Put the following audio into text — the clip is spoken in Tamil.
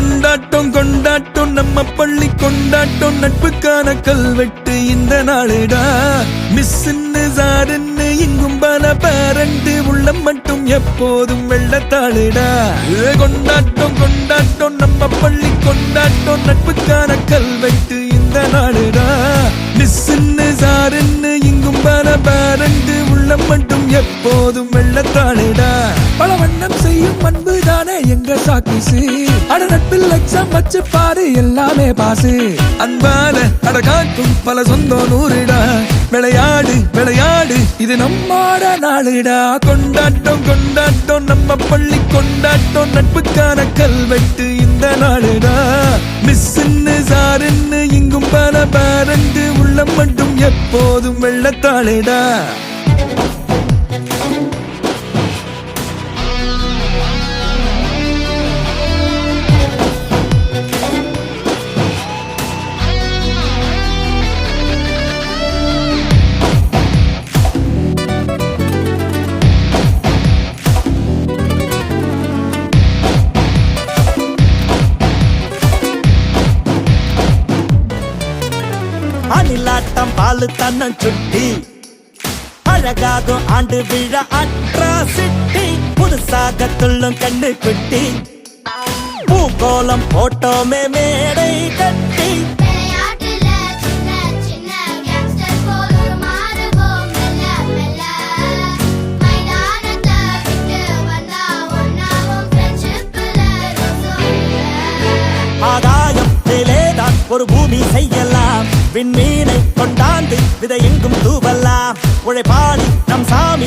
கொண்டாட்டம் கொண்டாட்டம் நம்ம பள்ளி கொண்டாட்டம் நட்புக்கான கல்வெட்டு இந்த நாளுடா. மிஸ்ன்னு சாருன்னு இங்கும் பல பேரண்டு உள்ளம் மட்டும் எப்போதும் வெள்ளத்தாளுடா. கொண்டாட்டம் கொண்டாட்டம் நம்ம பள்ளி கொண்டாட்டம் நட்புக்கான கல்வெட்டு இந்த நாளுடா. மிஸ்ன்னு சாருன்னு இங்கும் பல பேரண்டு உள்ளம் மட்டும் எப்போதும் வெள்ளத்தாளுடா. பல வண்ணம் செய்யும் அன்பு தானே எங்க சாக்கிசு? அட நட்பில் எக்ஸாம் வச்சு பாரு எல்லாமே பாசு. அன்பால அட காக்கும் பல சொந்தம் நூறுடா விளையாடு விளையாடு இது நம்மாட நாளுடா. கொண்டாட்டம் கொண்டாட்டம் நம்ம பள்ளி கொண்டாட்டம் நட்புக்கான கல்வெட்டு இந்த நாளுடா. மிஸ்ன்னு சாருன்னு இங்கும் பல பேரண்டு உள்ளம் மட்டும் எப்போதும் வெள்ளத்தாளுடா. அணிலாட்டம் பாலு தன்னம் சுட்டி. அழகாகும் ஆண்டு விழா அற்றா சிட்டி புதுசாக துள்ளும் கண்ணு குட்டி. பூகோளம் போட்டோமே மேடை கட்டி. ஒரு பூமி செய்யலாம். விண்மீனை கொண்டாந்து விதை எங்கும் தூவலாம். உழைப்பாடி நம் சாமி